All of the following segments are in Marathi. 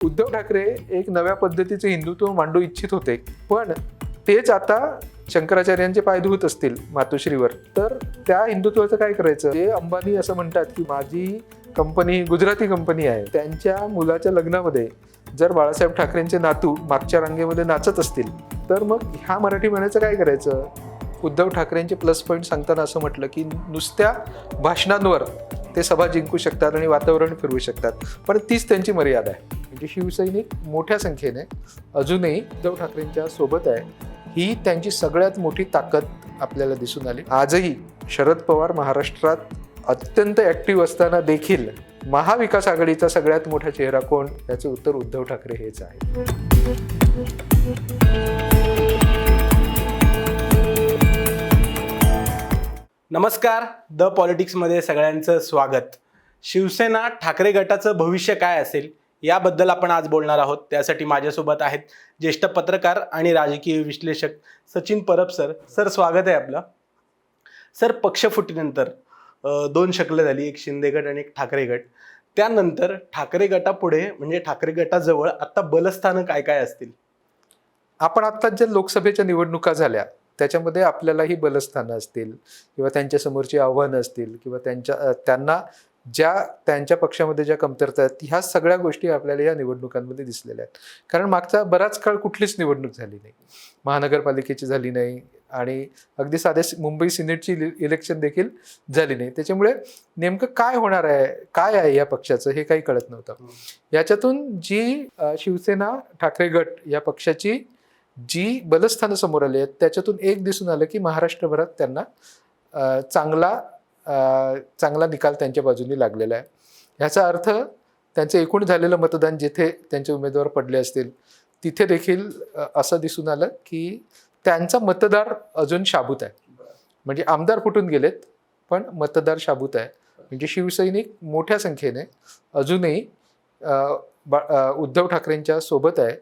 उद्धव ठाकरे एक नव्या पद्धतीचे हिंदुत्व मांडू इच्छित होते. पण तेच आता शंकराचार्यांचे पाय धुवत असतील मातोश्रीवर. तर त्या हिंदुत्वाचं काय करायचं? ते अंबानी असं म्हणतात की माझी कंपनी गुजराती कंपनी आहे. त्यांच्या मुलाच्या लग्नामध्ये जर बाळासाहेब ठाकरेंचे नातू मागच्या रांगेमध्ये नाचत असतील तर मग ह्या मराठी म्हणायचं काय करायचं? उद्धव ठाकरेंचे प्लस पॉईंट सांगताना असं म्हटलं की नुसत्या भाषणांवर ते सभा जिंकू शकतात आणि वातावरण फिरवू शकतात. पण तीच त्यांची मर्यादा आहे. म्हणजे शिवसैनिक मोठ्या संख्येने अजूनही उद्धव ठाकरेंच्या सोबत आहे. ही त्यांची सगळ्यात मोठी ताकद आपल्याला दिसून आली. आजही शरद पवार महाराष्ट्रात अत्यंत ॲक्टिव्ह असताना देखील महाविकास आघाडीचा सगळ्यात मोठा चेहरा कोण? याचं उत्तर उद्धव ठाकरे हेच आहे. नमस्कार. द पॉलिटिक्समध्ये सगळ्यांचं स्वागत. शिवसेना ठाकरे गटाचं भविष्य काय असेल? याबद्दल आपण आज बोलणार आहोत. त्यासाठी माझ्यासोबत आहेत ज्येष्ठ पत्रकार आणि राजकीय विश्लेषक सचिन परब सर. सर स्वागत आहे आपलं. सर पक्षफुटीनंतर फुटीनंतर दोन शकलं झाली. एक शिंदे गट आणि एक ठाकरे गट. त्यानंतर ठाकरे गटापुढे म्हणजे ठाकरे गटाजवळ आता बलस्थानं काय काय असतील? आपण आत्ता ज्या लोकसभेच्या निवडणुका झाल्या त्याच्यामध्ये आपल्यालाही बलस्थानं असतील किंवा त्यांच्यासमोरची आव्हानं असतील किंवा त्यांच्या त्यांना ज्या त्यांच्या पक्षामध्ये ज्या कमतरता आहेत ह्या सगळ्या गोष्टी आपल्याला या निवडणुकांमध्ये दिसलेल्या आहेत. कारण मागचा बराच काळ कुठलीच निवडणूक झाली नाही. महानगरपालिकेची झाली नाही आणि अगदी साधे सि- मुंबई सिनेटची इले- इलेक्शन देखील झाली नाही. त्याच्यामुळे नेमकं काय होणार आहे काय आहे या पक्षाचं हे काही कळत नव्हतं. याच्यातून जी शिवसेना ठाकरे गट या पक्षाची जी बलस्थानं समोर आली आहेत त्याच्यातून एक दिसून आलं की महाराष्ट्रभरात त्यांना चांगला चांगला निकाल त्यांच्या बाजूने लागलेला आहे. ह्याचा अर्थ त्यांचं एकूण झालेलं मतदान जिथे त्यांचे उमेदवार पडले असतील तिथे देखील असं दिसून आलं की त्यांचा मतदार अजून शाबूत आहे. म्हणजे आमदार फुटून गेलेत पण मतदार शाबूत आहे. म्हणजे शिवसैनिक मोठ्या संख्येने अजूनही बा- उद्धव ठाकरेंच्या सोबत आहे.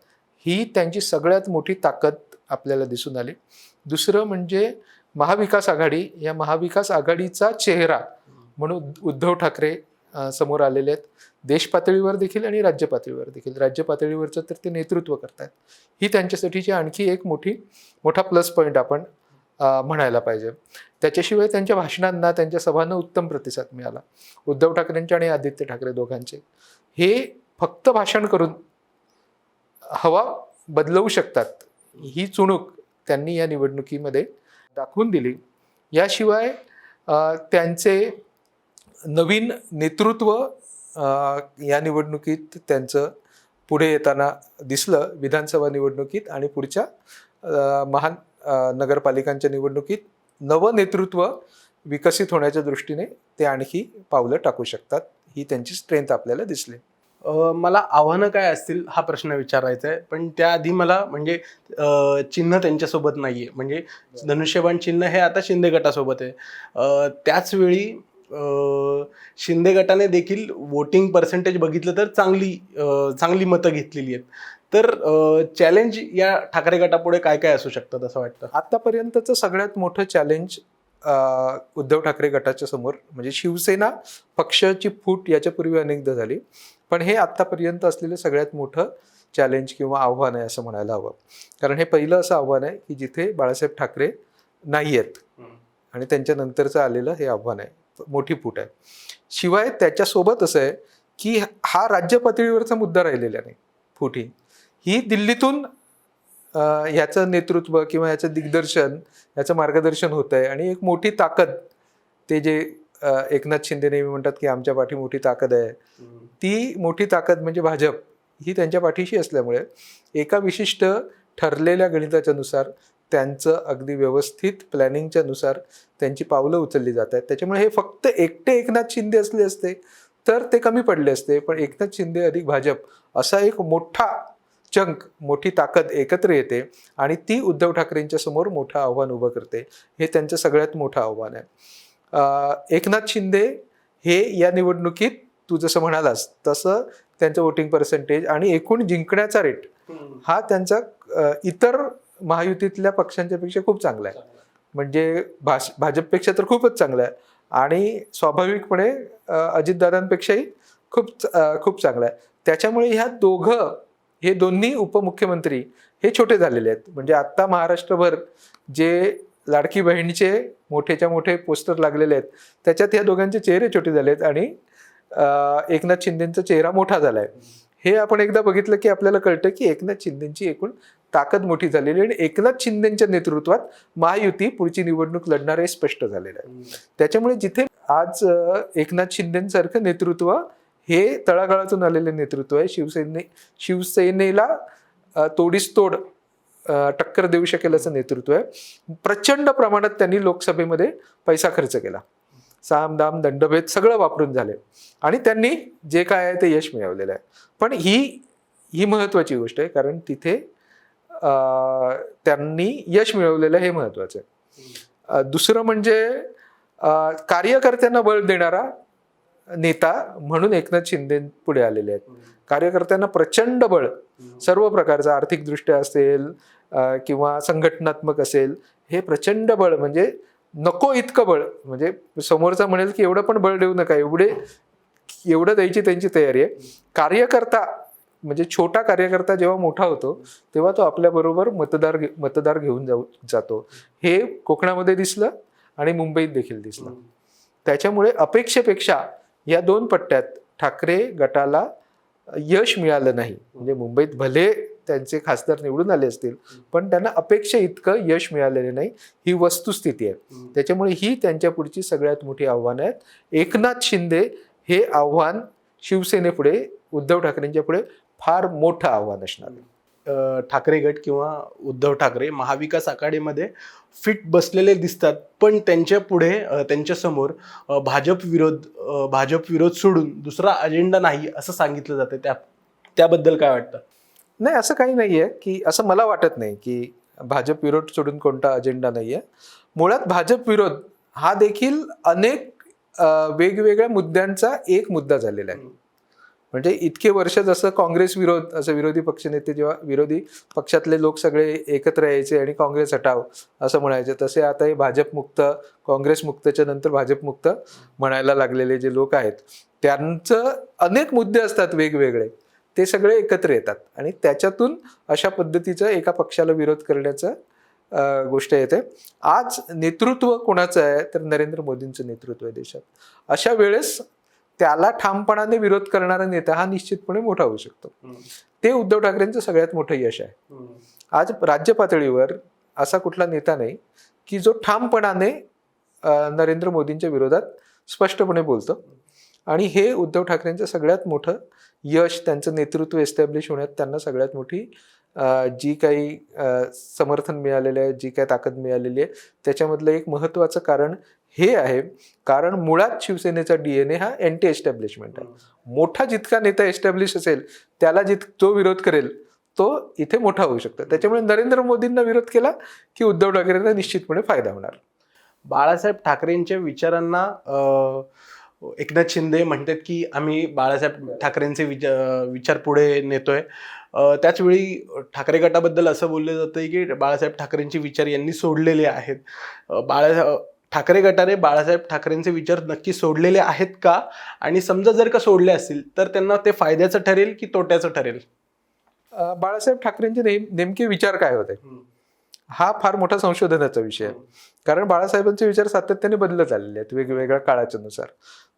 ही त्यांची सगळ्यात मोठी ताकद आपल्याला दिसून आली. दुसरं म्हणजे महाविकास आघाडी या महाविकास आघाडीचा चेहरा म्हणून उद्धव ठाकरे समोर आलेले आहेत. देश पातळीवर देखील आणि राज्य पातळीवर देखील. राज्य पातळीवरचं तर ते नेतृत्व करतात ही त्यांच्यासाठीची आणखी एक मोठी मोठा प्लस पॉईंट आपण म्हणायला पाहिजे. त्याच्याशिवाय त्यांच्या भाषणांना त्यांच्या सभांना उत्तम प्रतिसाद मिळाला. उद्धव ठाकरेंचे आणि आदित्य ठाकरे दोघांचे. हे फक्त भाषण करून हवा बदलवू शकतात. ही चुणूक त्यांनी या निवडणुकीमध्ये दाखवून दिली. याशिवाय त्यांचे नवीन नेतृत्व या निवडणुकीत त्यांचं पुढे येताना दिसलं विधानसभा निवडणुकीत आणि पुढच्या महान नगरपालिकांच्या निवडणुकीत नवं नेतृत्व विकसित होण्याच्या दृष्टीने ते आणखी पावलं टाकू शकतात. ही त्यांची स्ट्रेंथ आपल्याला दिसली. मला आव्हानं काय असतील हा प्रश्न विचारायचा आहे पण त्याआधी मला म्हणजे चिन्ह त्यांच्यासोबत नाही आहे म्हणजे धनुष्यबाण चिन्ह हे आता शिंदे गटासोबत आहे. त्याचवेळी शिंदे गटाने देखील वोटिंग पर्सेंटेज बघितलं तर चांगली चांगली मतं घेतलेली आहेत. तर चॅलेंज या ठाकरे गटापुढे काय काय असू शकतं असं वाटतं? आतापर्यंतचं सगळ्यात मोठं चॅलेंज उद्धव ठाकरे गटाच्या समोर म्हणजे शिवसेना पक्षाची फूट याच्यापूर्वी अनेकदा झाली. पण हे आत्तापर्यंत असलेलं सगळ्यात मोठं चॅलेंज किंवा आव्हान आहे असं म्हणायला हवं. कारण हे पहिलं असं आव्हान आहे की जिथे बाळासाहेब ठाकरे नाही आहेत आणि त्यांच्या नंतरचं आलेलं हे आव्हान आहे. मोठी फूट आहे. शिवाय त्याच्यासोबत असं आहे की हा राज्य पातळीवरचा मुद्दा राहिलेला नाही. फूट ही दिल्लीतून ह्याचं नेतृत्व किंवा याचं दिग्दर्शन याचं मार्गदर्शन होत आहे आणि एक मोठी ताकद ते जे एकनाथ शिंदे नेहमी म्हणतात की आमच्या पाठी मोठी ताकद आहे. ती मोठी ताकद म्हणजे भाजप ही त्यांच्या पाठीशी असल्यामुळे एका विशिष्ट ठरलेल्या गणिताच्या नुसार त्यांचं अगदी व्यवस्थित प्लॅनिंगच्या नुसार त्यांची पावलं उचलली जात आहेत. त्याच्यामुळे हे फक्त एकटे एकनाथ शिंदे असले असते तर ते कमी पडले असते. पण एकनाथ शिंदे अधिक भाजप असा एक मोठा चंक मोठी ताकद एकत्र येते आणि ती उद्धव ठाकरेंच्या समोर मोठं आव्हान उभं करते. हे त्यांचं सगळ्यात मोठं आव्हान आहे. एकनाथ शिंदे हे या निवडणुकीत तू जसं म्हणालास तसं त्यांचं वोटिंग पर्सेंटेज आणि एकूण जिंकण्याचा रेट हा त्यांचा इतर महायुतीतल्या पक्षांच्या पेक्षा खूप चांगला आहे. म्हणजे भाज भाजपपेक्षा तर खूपच चांगला आहे. आणि स्वाभाविकपणे अजितदादांपेक्षाही खूप खूप चांगला आहे. त्याच्यामुळे ह्या दोघं हे दोन्ही उपमुख्यमंत्री हे छोटे झालेले आहेत. म्हणजे आत्ता महाराष्ट्रभर जे लाडकी बहिणीचे मोठेच्या मोठे पोस्टर लागलेले आहेत त्याच्यात ह्या दोघांचे चेहरे छोटे झाले आहेत आणि एकनाथ शिंदेचा चेहरा मोठा झालाय. हे आपण एकदा बघितलं की आपल्याला कळतं की एकनाथ शिंदेची एकूण ताकद मोठी झालेली आणि एकनाथ शिंदेच्या नेतृत्वात महायुती पुढची निवडणूक लढणार हे स्पष्ट झालेलं आहे. त्याच्यामुळे जिथे आज एकनाथ शिंदेसारखं नेतृत्व हे तळागाळातून आलेले नेतृत्व आहे. शिवसेने शिवसेनेला तोडीस तोड टक्कर देऊ शकेल असं नेतृत्व आहे. प्रचंड प्रमाणात त्यांनी लोकसभेमध्ये पैसा खर्च केला. साम दाम दंडभेद सगळं वापरून झाले. आणि त्यांनी जे काय आहे ते यश मिळवलेलं आहे. पण ही ही महत्त्वाची गोष्ट आहे कारण तिथे त्यांनी यश मिळवलेलं आहे हे महत्त्वाचं आहे. दुसरं म्हणजे कार्यकर्त्यांना बळ देणारा नेता म्हणून एकनाथ शिंदे पुढे आलेले आहेत. कार्यकर्त्यांना प्रचंड बळ सर्व प्रकारचं आर्थिकदृष्ट्या असेल किंवा संघटनात्मक असेल हे प्रचंड बळ म्हणजे नको इतकं बळ. म्हणजे समोरचा म्हणेल की एवढं पण बळ देऊ नका. एवढे एवढं द्यायची त्यांची तयारी आहे. कार्यकर्ता म्हणजे छोटा कार्यकर्ता जेव्हा मोठा होतो तेव्हा तो आपल्याबरोबर मतदार घे- मतदार घेऊन जाऊ जातो. हे कोकणामध्ये दिसलं आणि मुंबईत देखील दिसलं. त्याच्यामुळे अपेक्षेपेक्षा या दोन पट्ट्यात ठाकरे गटाला यश मिळालं नाही. म्हणजे मुंबईत भले त्यांचे खासदार निवडून आले असतील. पण त्यांना अपेक्षा इतकं यश मिळालेलं नाही. ही वस्तुस्थिती आहे. त्याच्यामुळे ही त्यांच्या पुढची सगळ्यात मोठी आव्हानं आहेत. एकनाथ शिंदे हे आव्हान शिवसेनेपुढे उद्धव ठाकरेंच्या पुढे फार मोठं आव्हान असणार. आहे ठाकरे गट किंवा उद्धव ठाकरे महाविकास आघाडीमध्ये फिट बसलेले दिसतात. पण त्यांच्या पुढे अ, त्यांच्यासमोर अ, भाजप विरोध भाजप विरोध सोडून दुसरा अजेंडा नाही असं सांगितलं जातं. त्या त्याबद्दल काय वाटतं? नाही असं काही नाही आहे की असं मला वाटत नाही की भाजप विरोध सोडून कोणता अजेंडा नाही आहे मुळात भाजप विरोध हा देखील अनेक वेगवेगळ्या मुद्द्यांचा एक मुद्दा झालेला आहे. म्हणजे इतके वर्ष जसं काँग्रेस विरोध असं विरोधी पक्षनेते जेव्हा विरोधी पक्षातले लोक सगळे एकत्र यायचे आणि काँग्रेस हटाव असं म्हणायचे तसे आता हे भाजप मुक्त काँग्रेस मुक्तच्या नंतर भाजप मुक्त म्हणायला लागलेले जे लोक आहेत त्यांचं अनेक मुद्दे असतात वेगवेगळे. ते सगळे एकत्र येतात. आणि त्याच्यातून अशा पद्धतीचं एका पक्षाला विरोध करण्याचं गोष्ट येते. आज नेतृत्व कोणाचं आहे? तर नरेंद्र मोदींचं नेतृत्व आहे देशात. अशा वेळेस त्याला ठामपणाने विरोध करणारा नेता हा निश्चितपणे मोठा होऊ शकतो. ते उद्धव ठाकरेंचं सगळ्यात मोठं यश आहे. आज राज्य पातळीवर असा कुठला नेता नाही की जो ठामपणाने नरेंद्र मोदींच्या विरोधात स्पष्टपणे बोलतो. आणि हे उद्धव ठाकरेंचं सगळ्यात मोठं यश त्यांचं नेतृत्व एस्टॅब्लिश होण्यात त्यांना सगळ्यात मोठी जी काही समर्थन मिळालेलं आहे जी काही ताकद मिळालेली आहे त्याच्यामधलं एक महत्त्वाचं कारण हे आहे. कारण मुळात शिवसेनेचा डीएनए हा अँटी एस्टॅब्लिशमेंट आहे मोठा जितका नेता एस्टॅब्लिश असेल त्याला जित जो विरोध करेल तो इथे मोठा होऊ शकतो. त्याच्यामुळे नरेंद्र मोदींना विरोध केला की उद्धव ठाकरेंना निश्चितपणे फायदा होणार. बाळासाहेब ठाकरेंच्या विचारांना एकनाथ शिंदे म्हणतात की आम्ही बाळासाहेब ठाकरेंचे विचार विचार पुढे नेतोय. त्याचवेळी ठाकरे गटाबद्दल असं बोललं जातं की बाळासाहेब ठाकरेंचे विचार यांनी सोडलेले आहेत. अ, बाळा ठाकरे गटाने बाळासाहेब ठाकरेंचे विचार नक्की सोडलेले आहेत का? आणि समजा जर का सोडले असतील तर त्यांना ते फायद्याचं ठरेल की तोट्याचं ठरेल? बाळासाहेब ठाकरेंचे नेम नेमके विचार काय होते? हा फार मोठा संशोधनाचा विषय आहे. कारण बाळासाहेबांचे विचार सातत्याने बदलत आलेले आहेत वेगवेगळ्या काळाच्या नुसार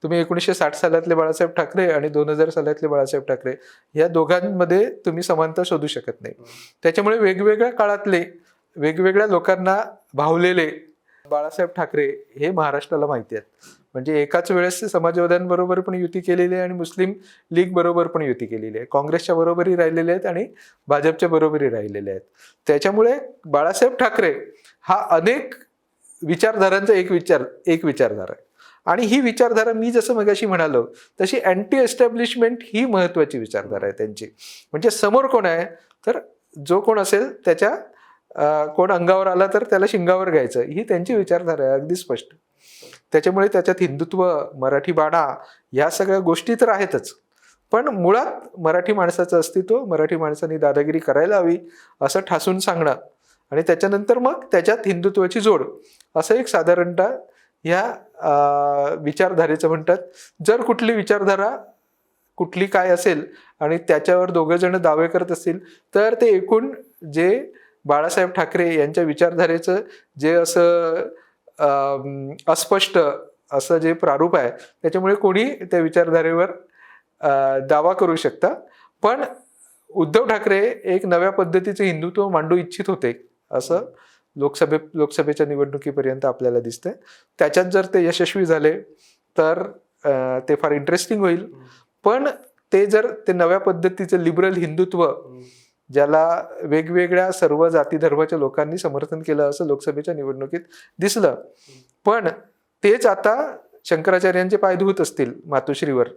तुम्ही एकोणीसशे साठ सालातले बाळासाहेब ठाकरे आणि दोन हजार सालातले बाळासाहेब ठाकरे या दोघांमध्ये तुम्ही समानता शोधू शकत नाही. त्याच्यामुळे वेगवेगळ्या काळातले वेगवेगळ्या लोकांना भावलेले बाळासाहेब ठाकरे हे महाराष्ट्राला माहिती आहेत. म्हणजे एकाच वेळेस ते समाजवाद्यांबरोबर पण युती केलेली आहे आणि मुस्लिम लीग बरोबर पण युती केलेली आहे. काँग्रेसच्या बरोबरही राहिलेले आहेत आणि भाजपच्या बरोबरही राहिलेले आहेत. त्याच्यामुळे बाळासाहेब ठाकरे हा अनेक विचारधारांचा एक विचार एक विचारधारा आहे. आणि ही विचारधारा मी जसं मगाशी म्हणालो तशी अँटी एस्टॅब्लिशमेंट ही महत्वाची विचारधारा आहे त्यांची. म्हणजे समोर कोण आहे तर जो कोण असेल त्याच्या कोण अंगावर आला तर त्याला शिंगावर घ्यायचं. ही त्यांची विचारधारा आहे अगदी स्पष्ट. त्याच्यामुळे त्याच्यात हिंदुत्व मराठी बाणा ह्या सगळ्या गोष्टी तर आहेतच. पण मुळात मराठी माणसाचं अस्तित्व मराठी माणसांनी दादागिरी करायला हवी असं ठासून सांगणं आणि त्याच्यानंतर मग त्याच्यात हिंदुत्वाची जोड असं एक साधारणतः ह्या विचारधारेचं म्हणतात. जर कुठली विचारधारा कुठली काय असेल आणि त्याच्यावर दोघं जण दावे करत असतील तर ते एकूण जे बाळासाहेब ठाकरे यांच्या विचारधारेचं जे असं अस्पष्ट असं जे प्रारूप आहे त्याच्यामुळे कोणी त्या विचारधारेवर दावा करू शकता. पण उद्धव ठाकरे एक नव्या पद्धतीचे हिंदुत्व मांडू इच्छित होते असं लोकसभे लोकसभेच्या निवडणुकीपर्यंत आपल्याला दिसतंय. त्याच्यात जर ते यशस्वी झाले तर ते फार इंटरेस्टिंग होईल. पण ते जर ते नव्या पद्धतीचं लिबरल हिंदुत्व ज्याला वेगवेगळ्या सर्व जाती धर्माच्या लोकांनी समर्थन केलं असं लोकसभेच्या निवडणुकीत दिसलं. पण तेच आता शंकराचार्यांचे पाय धुवत असतील मातोश्रीवर.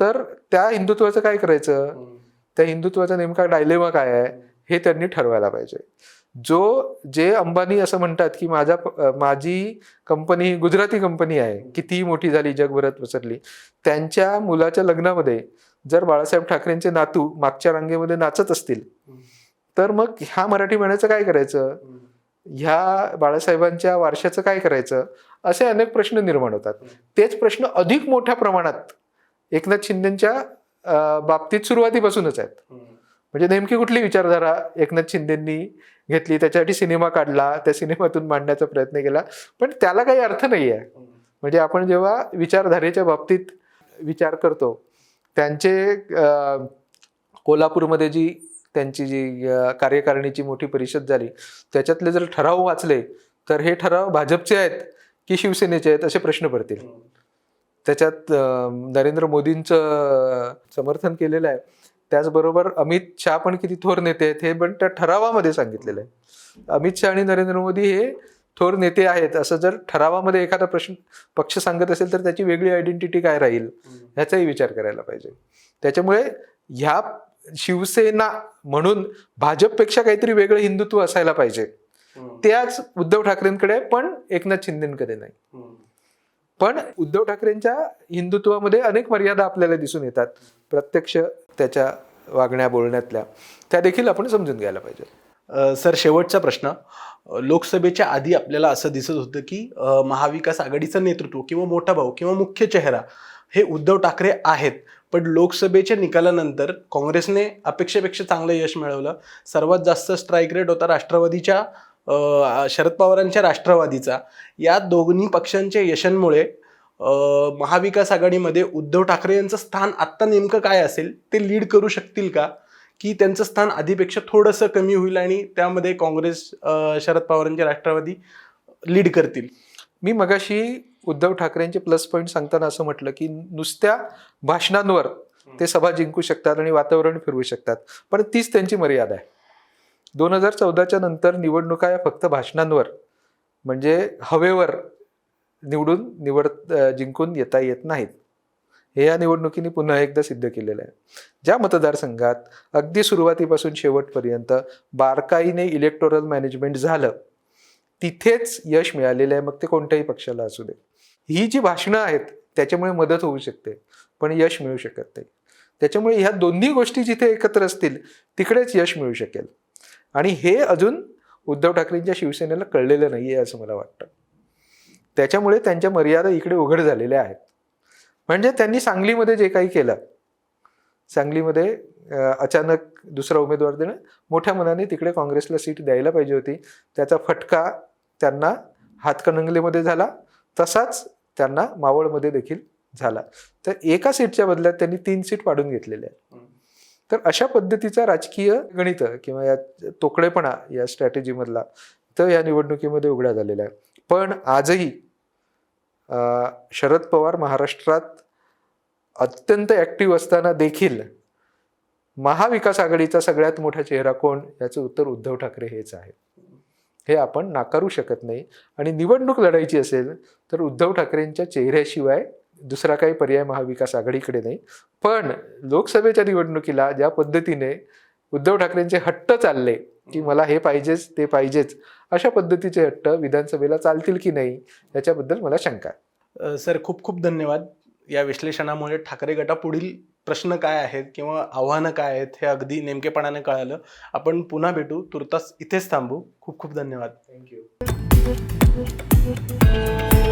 तर त्या हिंदुत्वाचं काय करायचं? त्या हिंदुत्वाचा नेमका डायलेमा काय आहे? हे त्यांनी ठरवायला पाहिजे. जो जे अंबानी असं म्हणतात की माझा माझी कंपनी गुजराती कंपनी आहे कितीही मोठी झाली जगभरात पसरली. त्यांच्या मुलाच्या लग्नामध्ये जर बाळासाहेब ठाकरेंचे नातू मागच्या रांगेमध्ये नाचत असतील तर मग ह्या मराठी म्हणायचं काय करायचं? ह्या बाळासाहेबांच्या वारशाचं काय करायचं? असे अनेक प्रश्न निर्माण होतात. तेच प्रश्न अधिक मोठ्या प्रमाणात एकनाथ शिंदेच्या बाबतीत सुरुवातीपासूनच आहेत. म्हणजे नेमकी कुठली विचारधारा एकनाथ शिंदेंनी घेतली? त्याच्यासाठी सिनेमा काढला त्या सिनेमातून मांडण्याचा प्रयत्न केला. पण त्याला काही अर्थ नाही आहे म्हणजे आपण जेव्हा विचारधारेच्या बाबतीत विचार करतो त्यांचे कोल्हापूरमध्ये जी त्यांची जी कार्यकारिणीची मोठी परिषद झाली त्याच्यातले जर ठराव वाचले तर हे ठराव भाजपचे आहेत की शिवसेनेचे आहेत असे प्रश्न पडतील. त्याच्यात नरेंद्र मोदींचं समर्थन केलेलं आहे. त्याचबरोबर अमित शहा पण किती थोर नेते आहेत हे पण त्या ठरावामध्ये सांगितलेलं आहे. अमित शहा आणि नरेंद्र मोदी हे थोर नेते आहेत असं जर ठरावामध्ये एखादा प्रश्न पक्ष सांगत असेल तर त्याची वेगळी आयडेंटिटी काय राहील? ह्याचाही विचार करायला पाहिजे. त्याच्यामुळे ह्या शिवसेना म्हणून भाजपपेक्षा काहीतरी वेगळं हिंदुत्व असायला पाहिजे. ते आज उद्धव ठाकरेंकडे पण एकनाथ शिंदेकडे नाही. पण उद्धव ठाकरेंच्या हिंदुत्वामध्ये अनेक मर्यादा आपल्याला दिसून येतात. प्रत्यक्ष त्याच्या वागण्या बोलण्यातल्या. त्या देखील आपण समजून घ्यायला पाहिजे. सर शेवटचा प्रश्न. लोकसभेच्या आधी आपल्याला असं दिसत होतं की महाविकास आघाडीचं नेतृत्व किंवा मोठा भाऊ किंवा मुख्य चेहरा हे उद्धव ठाकरे आहेत. पण लोकसभेच्या निकालानंतर काँग्रेसने अपेक्षेपेक्षा चांगलं यश मिळवलं. सर्वात जास्त स्ट्राईक रेट होता राष्ट्रवादीच्या शरद पवारांच्या राष्ट्रवादीचा. या दोन्ही पक्षांच्या यशांमुळे महाविकास आघाडीमध्ये उद्धव ठाकरे यांचं स्थान आत्ता नेमकं काय असेल ते लीड करू शकतील का? की त्यांचं स्थान आधीपेक्षा थोडंसं कमी होईल आणि त्यामध्ये काँग्रेस शरद पवारांचे राष्ट्रवादी लीड करतील? मी मगाशी उद्धव ठाकरेंचे प्लस पॉईंट सांगताना असं म्हटलं की नुसत्या भाषणांवर ते सभा जिंकू शकतात आणि वातावरण फिरवू शकतात. पण तीच त्यांची मर्यादा आहे. दोन हजार चौदाच्या नंतर निवडणुका या फक्त भाषणांवर म्हणजे हवेवर निवडून निवड जिंकून येता येत नाहीत. हे या निवडणुकीने पुन्हा एकदा सिद्ध केलेलं आहे. ज्या मतदारसंघात अगदी सुरुवातीपासून शेवटपर्यंत बारकाईने इलेक्टोरल मॅनेजमेंट झालं तिथेच यश मिळालेलं आहे. मग ते कोणत्याही पक्षाला असू दे. ही जी भाषणं आहेत त्याच्यामुळे मदत होऊ शकते पण यश मिळू शकत नाही. त्याच्यामुळे ह्या दोन्ही गोष्टी जिथे एकत्र असतील तिकडेच यश मिळू शकेल. आणि हे अजून उद्धव ठाकरेंच्या शिवसेनेला कळलेलं नाही आहे असं मला वाटतं. त्याच्यामुळे त्यांच्या मर्यादा इकडे उघड झालेल्या आहेत. म्हणजे त्यांनी सांगलीमध्ये जे काही केलं सांगलीमध्ये अचानक दुसरा उमेदवार देणं मोठ्या मनाने तिकडे काँग्रेसला सीट द्यायला पाहिजे होती. त्याचा फटका त्यांना हातकणंगलेमध्ये झाला तसाच त्यांना मावळमध्ये देखील झाला. तर एका सीटच्या बदल्यात त्यांनी तीन सीट पाडून घेतलेल्या आहेत. तर अशा पद्धतीचा राजकीय गणित किंवा या तोकडेपणा या स्ट्रॅटेजीमधला तर या निवडणुकीमध्ये उघडा झालेला आहे. पण आजही शरद पवार महाराष्ट्रात अत्यंत ॲक्टिव्ह असताना देखील महाविकास आघाडीचा सगळ्यात मोठा चेहरा कोण? याचं उत्तर उद्धव ठाकरे हेच आहे हे आपण नाकारू शकत नाही. आणि निवडणूक लढायची असेल तर उद्धव ठाकरेंच्या चेहऱ्याशिवाय दुसरा काही पर्याय महाविकास आघाडीकडे नाही. पण लोकसभेच्या निवडणुकीला ज्या पद्धतीने उद्धव ठाकरेंचे हट्ट चालले की मला हे पाहिजेच ते पाहिजेच अशा पद्धतीचे हट्ट विधानसभेला चालतील की नाही याच्याबद्दल मला शंका आहे. सर खूप खूप धन्यवाद. या विश्लेषणामुळे ठाकरे गटा पुढील प्रश्न काय आहेत किंवा आव्हानं काय आहेत हे अगदी नेमकेपणाने कळालं. आपण पुन्हा भेटू. तुर्तास इथेच थांबू. खूप खूप धन्यवाद. थँक्यू